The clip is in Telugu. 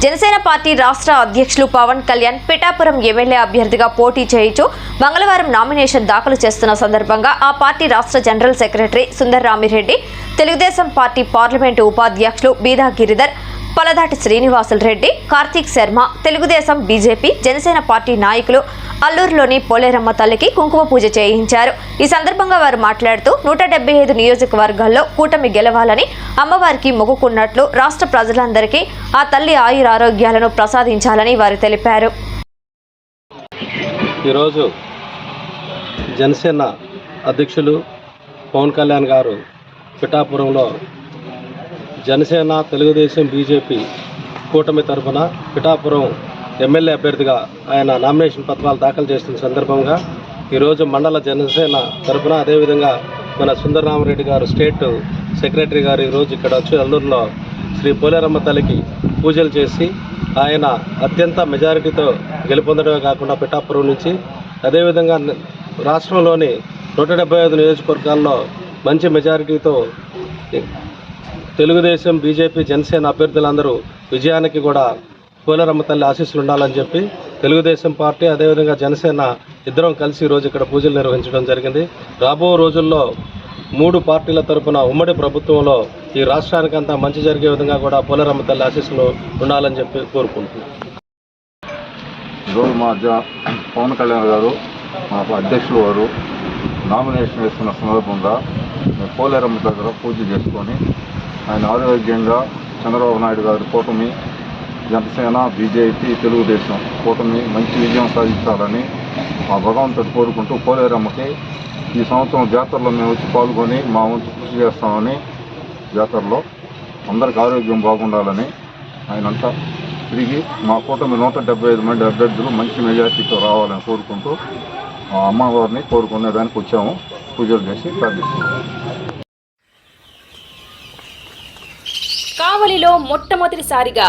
జనసేన పార్టీ రాష్ట్ర అధ్యక్షులు పవన్ కళ్యాణ్ పిఠాపురం ఎమ్మెల్యే అభ్యర్థిగా పోటీ చేయించు మంగళవారం నామినేషన్ దాఖలు చేస్తున్న సందర్భంగా ఆ పార్టీ రాష్ట్ర general secretary Sundar Ramireddy Telugu Desam party parliament ఉపాధ్యక్షులు బీదా గిరిధర్ పలదాటి శ్రీనివాసులు రెడ్డి కార్తీక్ శర్మ తెలుగుదేశం బీజేపీ జనసేన పార్టీ నాయకులు అల్లూరులోని పోలేరమ్మ తల్లికి కుంకుమ పూజ చేయించారు. ఈ సందర్భంగా వారు మాట్లాడుతూ నూట డెబ్బై ఐదు నియోజకవర్గాల్లో కూటమి గెలవాలని అమ్మవారికి మొక్కుకున్నట్లు రాష్ట్ర ప్రజలందరికీ ఆ తల్లి ఆయురారోగ్యాలను ప్రసాదించాలని వారు తెలిపారు. ఈరోజు జనసేన అధ్యక్షులు పవన్ కళ్యాణ్ గారు పిఠాపురంలో జనసేన తెలుగుదేశం బీజేపీ కూటమి తరఫున పిఠాపురం ఎమ్మెల్యే అభ్యర్థిగా ఆయన నామినేషన్ పత్రాలు దాఖలు చేస్తున్న సందర్భంగా ఈరోజు మండల జనసేన తరఫున అదేవిధంగా మన సుందరరామరెడ్డి గారు స్టేట్ సెక్రటరీ గారు ఈరోజు ఇక్కడ వచ్చి అల్లూరులో శ్రీ పోలేరమ్మ తల్లికి పూజలు చేసి ఆయన అత్యంత మెజారిటీతో గెలుపొందడమే కాకుండా పిఠాపురం నుంచి అదేవిధంగా రాష్ట్రంలోని నూట డెబ్బై ఐదు నియోజకవర్గాల్లో మంచి మెజారిటీతో తెలుగుదేశం బీజేపీ జనసేన అభ్యర్థులందరూ విజయానికి కూడా పోలేరమ్మ తల్లి ఆశీస్సులు ఉండాలని చెప్పి తెలుగుదేశం పార్టీ అదేవిధంగా జనసేన ఇద్దరం కలిసి ఈరోజు ఇక్కడ పూజలు నిర్వహించడం జరిగింది. రాబో రోజుల్లో మూడు పార్టీల తరపున ఉమ్మడి ప్రభుత్వంలో ఈ రాష్ట్రానికంతా మంచి జరిగే విధంగా కూడా పోలేరమ్మ తల్లి ఆశీస్సులు ఉండాలని చెప్పి కోరుకుంటున్నాను ఈరోజు మా పవన్ కళ్యాణ్ గారు మా అధ్యక్షులు వారు నామినేషన్ వేస్తున్న సందర్భంగా పోలేరమ్మ దగ్గర పూజ చేసుకొని ఆయన ఆరోగ్యంగా చంద్రబాబు నాయుడు గారి కూటమి జనసేన బీజేపీ తెలుగుదేశం కూటమి మంచి విజయం సాధించాలని మా భగవంతుడు కోరుకుంటూ పోలేరమ్మకి ఈ సంవత్సరం జాతరలో మేము వచ్చి పాల్గొని మా వంతు కృషి చేస్తామని జాతరలో అందరికి ఆరోగ్యం బాగుండాలని ఆయనంతా తిరిగి మా కూటమి నూట డెబ్బై ఐదు మంది అభ్యర్థులు మంచి మెజార్టీతో రావాలని కోరుకుంటూ మా అమ్మవారిని కోరుకునేదానికి వచ్చాము. పూజలు చేసి ప్రార్థిస్తున్నాము కావలిలో మొట్టమొదటిసారిగా